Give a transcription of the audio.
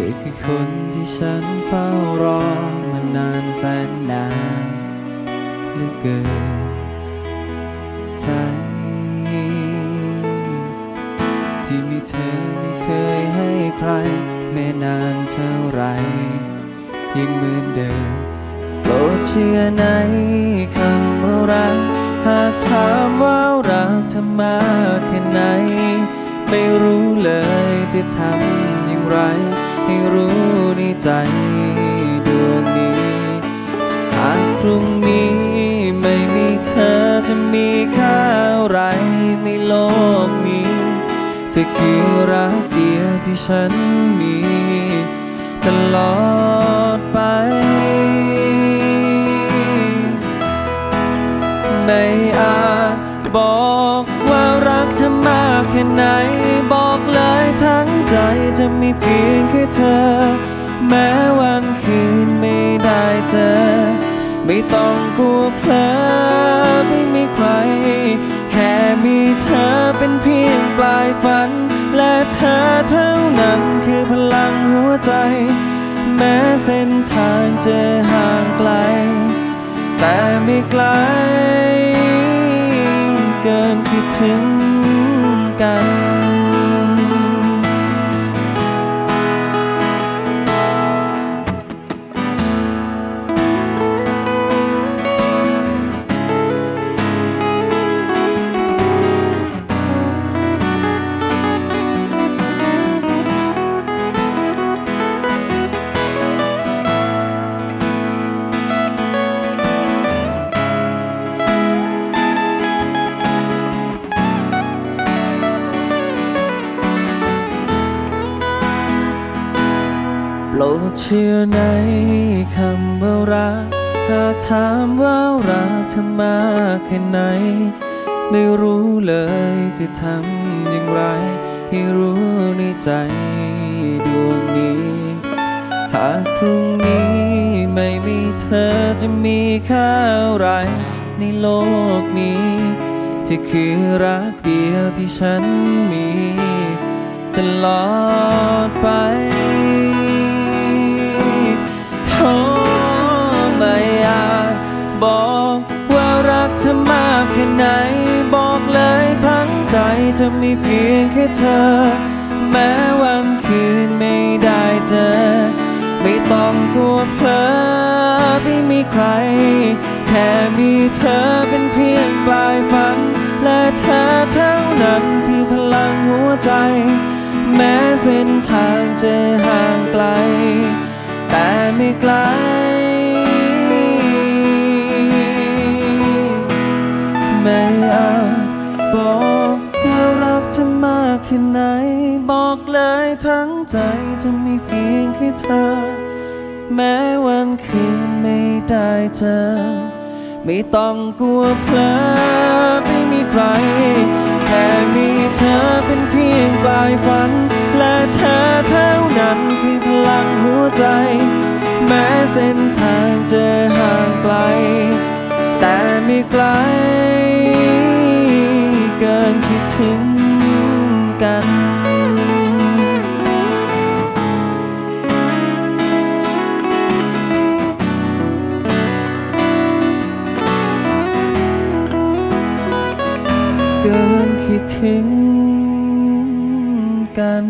ธอคือคนที่ฉันเฝ้ารอมานานแสนนานเหลือเกินใจ ที่มีเธอไม่เคยให้ใคร แม้นานเท่าไรยังเหมือนเดิมโปรดเชื่อในคำว่ารักหากถามว่ารักเธอมากแค่ไหน ไม่รู้เลยจะทำอย่างไร ให้รู้ในใจดวงนี้ หากพรุ่งนี้ไม่มีเธอจะมีค่าอะไรในโลกนี้เธอคือรักเดียวที่ฉันมี ตลอดไป ไม่อาจบอกว่ารักเธอมากแค่ไหนบอกเลยทั้ง ใจจะมีเพียงแค่เธอ แม้วันคืนไม่ได้เจอ ไม่ต้องกลัวเพลอไม่มีใคร แค่มีเธอเป็นเพียงปลายฝัน และเธอเท่านั้นคือพลังหัวใจ แม้เส้นทางจะห่างไกล แต่ไม่ไกล เกินคิดถึง โปรดเชื่อในคำว่ารัก หากถามว่ารักเธอมากแค่ไหน ไม่รู้เลยจะทำอย่างไร ให้รู้ในใจดวงนี้ หากพรุ่งนี้ไม่มีเธอจะมีค่าอะไรในโลกนี้เธอคือรักเดียวที่ฉันมี ตลอดไป อมากแค่ไหน บอกเลยทั้งใจจะมีเพียงแค่เธอ แม้วันคืนไม่ได้เจอ ไม่ต้องกลัวเพลอไม่มีใคร แค่มีเธอเป็นเพียงปลายฝัน และเธอเท่านั้นคือพลังหัวใจ แม้เส้นทางจะห่างไกล แต่ไม่ไกล จะมากแค่ไหน บอกเลยทั้งใจจะมีเพียงแค่เธอ แม้วันคืนไม่ได้เจอ ไม่ต้องกลัวเพลอไม่มีใคร แค่มีเธอเป็นเพียงปลายฝัน และเธอเท่านั้นคือพลังหัวใจ แม้เส้นทางจะห่างไกล แต่ไม่ไกลเกินคิดถึง เกินคิดถึงกัน